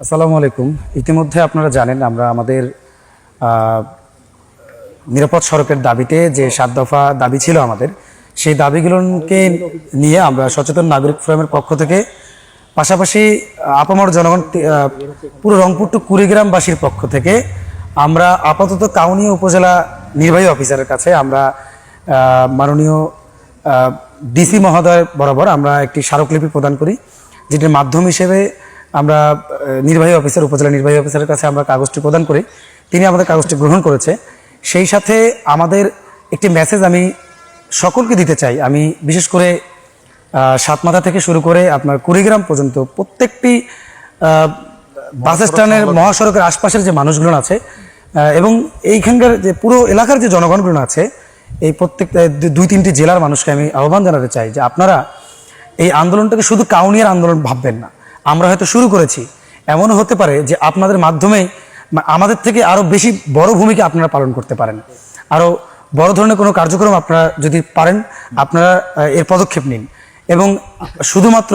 আসসালামু আলাইকুম। ইতিমধ্যে আপনারা জানেন আমরা আমাদের নিরাপদ সড়কের দাবিতে যে সাত দফা দাবি ছিল আমাদের, সেই দাবিগুলোকে নিয়ে আমরা সচেতন নাগরিক ফোরামের পক্ষ থেকে পাশাপাশি আপামর জনগণ পুরো রংপুর টু কুড়িগ্রামবাসীর পক্ষ থেকে আমরা আপাতত কাউনিয়া উপজেলা নির্বাহী অফিসারের কাছে আমরা মাননীয় ডিসি মহোদয় বরাবর আমরা একটি স্মারকলিপি প্রদান করি, যেটির মাধ্যম হিসেবে আমরা নির্বাহী অফিসার উপজেলা নির্বাহী অফিসারের কাছে আমরা কাগজটি প্রদান করি। তিনি আমাদের কাগজটি গ্রহণ করেছে। সেই সাথে আমাদের একটি মেসেজ আমি সকলকে দিতে চাই। আমি বিশেষ করে সাতমাথা থেকে শুরু করে আপনার কুড়িগ্রাম পর্যন্ত প্রত্যেকটি বাস স্ট্যান্ডের মহাসড়কের আশপাশের যে মানুষগুলো আছে এবং এইখানকার যে পুরো এলাকার যে জনগণগুলো আছে এই প্রত্যেক দুই তিনটি জেলার মানুষকে আমি আহ্বান জানাতে চাই যে আপনারা এই আন্দোলনটাকে শুধু কাউনিয়ার আন্দোলন ভাববেন না। আমরা হয়তো শুরু করেছি। এমনও হতে পারে যে আপনাদের মাধ্যমে আমাদের থেকে আরও বেশি বড় ভূমিকা আপনারা পালন করতে পারেন। আরও বড় ধরনের কোনো কার্যক্রম আপনারা যদি পারেন, আপনারা এর পদক্ষেপ নিন। এবং শুধুমাত্র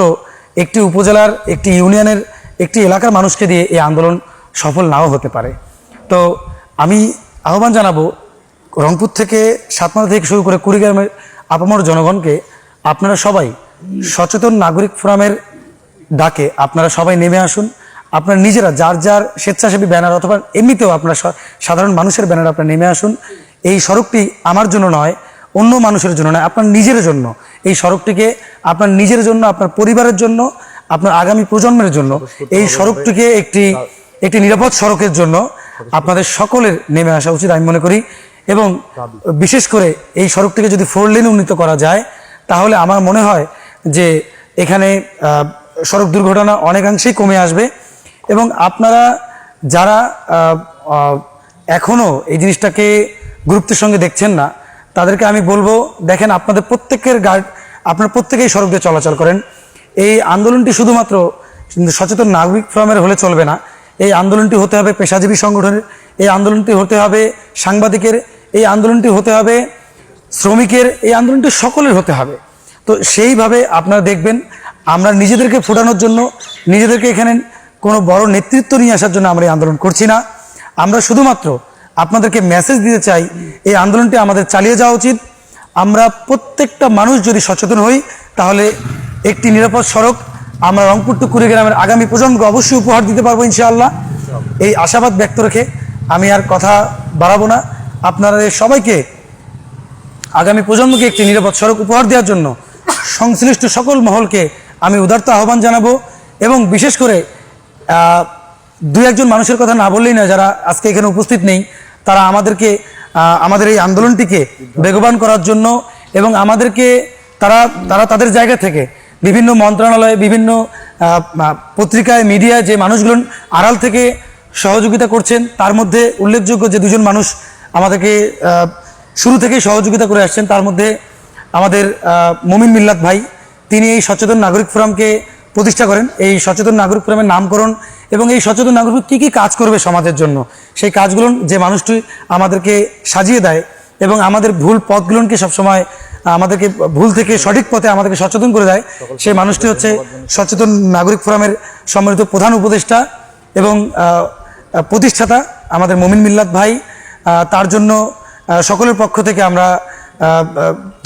একটি উপজেলার, একটি ইউনিয়নের, একটি এলাকার মানুষকে দিয়ে এই আন্দোলন সফল নাও হতে পারে। তো আমি আহ্বান জানাব, রংপুর থেকে সাতমাথা থেকে শুরু করে কুড়িগ্রামের আপামর জনগণকে, আপনারা সবাই সচেতন নাগরিক ফোরামের ডাকে, আপনারা সবাই নেমে আসুন। আপনারা নিজেরা, যার যার স্বেচ্ছাসেবী ব্যানার অথবা এমনিতেও আপনার সাধারণ মানুষের ব্যানার আপনারা নেমে আসুন। এই সড়কটি আমার জন্য নয়, অন্য মানুষের জন্য নয়, আপনার নিজের জন্য। এই সড়কটিকে আপনার নিজের জন্য, আপনার পরিবারের জন্য, আপনার আগামী প্রজন্মের জন্য। এই সড়কটিকে একটি একটি নিরাপদ সড়কের জন্য আপনাদের সকলের নেমে আসা উচিত আমি মনে করি। এবং বিশেষ করে এই সড়কটিকে যদি ফোর লেনে উন্নীত করা যায়, তাহলে আমার মনে হয় যে এখানে সড়ক দুর্ঘটনা অনেকাংশেই কমে আসবে এবং আপনারা যারা আহ, এই জিনিসটাকে গুরুত্বের সঙ্গে দেখছেন না তাদেরকে আমি বলব দেখেন আপনাদের প্রত্যেকের গার্ড আপনারা প্রত্যেকেই সড়ক দিয়ে চলাচল করেন। এই আন্দোলনটি শুধুমাত্র সচেতন নাগরিক ফোরামের হলে চলবে না। এই আন্দোলনটি হতে হবে পেশাজীবী সংগঠনের এই আন্দোলনটি হতে হবে সাংবাদিকের এই আন্দোলনটি হতে হবে শ্রমিকের এই আন্দোলনটি সকলের হতে হবে। তো সেইভাবে আপনারা দেখবেন আমরা নিজেদেরকে ফোটানোর জন্য, নিজেদেরকে এখানে কোনো বড় নেতৃত্ব নিয়ে আসার জন্য আমরা এই আন্দোলন করছি না। আমরা শুধুমাত্র আপনাদেরকে মেসেজ দিতে চাই, এই আন্দোলনটি আমাদের চালিয়ে যাওয়া উচিত। আমরা প্রত্যেকটা মানুষ যদি সচেতন হই, তাহলে একটি নিরাপদ সড়ক আমরা রংপুর টু কুড়িগ্রামের আগামী প্রজন্মকে অবশ্যই উপহার দিতে পারব ইনশাআল্লাহ। এই আশাবাদ ব্যক্ত রেখে আমি আর কথা বাড়াবো না। আপনারা সবাইকে আগামী প্রজন্মকে একটি নিরাপদ সড়ক উপহার দেওয়ার জন্য সংশ্লিষ্ট সকল মহলকে আমি উদার্ত আহ্বান জানাব এবং বিশেষ করে দু একজন মানুষের কথা না বললেই না যারা আজকে এখানে উপস্থিত নেই, তারা আমাদেরকে আমাদের এই আন্দোলনটিকে বেগবান করার জন্য এবং আমাদেরকে, তারা তারা তাদের জায়গা থেকে বিভিন্ন মন্ত্রণালয়ে, বিভিন্ন পত্রিকায়, মিডিয়ায় যে মানুষগুলো আড়াল থেকে সহযোগিতা করছেন, তার মধ্যে উল্লেখযোগ্য যে দুজন মানুষ আমাদেরকে শুরু থেকেই সহযোগিতা করে আসছেন, তার মধ্যে আমাদের মমিন মিল্লাত ভাই তিনি এই সচেতন নাগরিক ফোরামকে প্রতিষ্ঠা করেন। এই সচেতন নাগরিক ফোরামের নামকরণ এবং এই সচেতন নাগরিক কী কী কাজ করবে সমাজের জন্য, সেই কাজগুলো যে মানুষটি আমাদেরকে সাজিয়ে দেয় এবং আমাদের ভুল পথগুলোকে সবসময় আমাদেরকে ভুল থেকে সঠিক পথে আমাদেরকে সচেতন করে দেয়, সেই মানুষটি হচ্ছে সচেতন নাগরিক ফোরামের সম্মানিত প্রধান উপদেষ্টা এবং প্রতিষ্ঠাতা আমাদের মমিন মিল্লাত ভাই। তার জন্য সকলের পক্ষ থেকে আমরা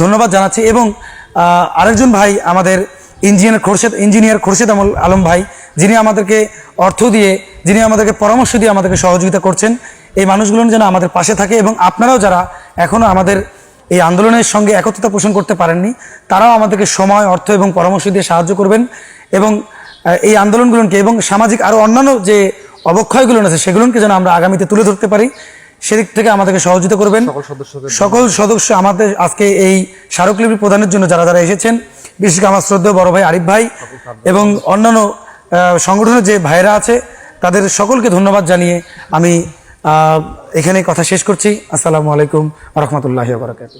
ধন্যবাদ জানাচ্ছি এবং আরেকজন ভাই আমাদের ইঞ্জিনিয়ার খোরশেদ ইঞ্জিনিয়ার খোরশেদ আমল আলম ভাই, যিনি আমাদেরকে অর্থ দিয়ে, যিনি আমাদেরকে পরামর্শ দিয়ে আমাদেরকে সহযোগিতা করছেন। এই মানুষগুলো যেন আমাদের পাশে থাকে এবং আপনারাও যারা এখনও আমাদের এই আন্দোলনের সঙ্গে একত্রতা পোষণ করতে পারেননি, তারাও আমাদেরকে সময়, অর্থ এবং পরামর্শ দিয়ে সাহায্য করবেন এবং এই আন্দোলনগুলোকে এবং সামাজিক আরও অন্যান্য যে অবক্ষয়গুলো আছে, সেগুলোকে যেন আমরা আগামীতে তুলে ধরতে পারি। সেদিক থেকে আমাদেরকে সহযোগিতা করবেন। সকল সদস্য আমাদের আজকে এই স্মারকলিপি প্রদানের জন্য যারা যারা এসেছেন বিশেষ করে আমার শ্রদ্ধেয় বড় ভাই আরিফ ভাই এবং অন্যান্য সংগঠনের যে ভাইরা আছে তাদের সকলকে ধন্যবাদ জানিয়ে আমি এখানে কথা শেষ করছি। আসসালামু আলাইকুম রহমতুল্লাহ বারকাত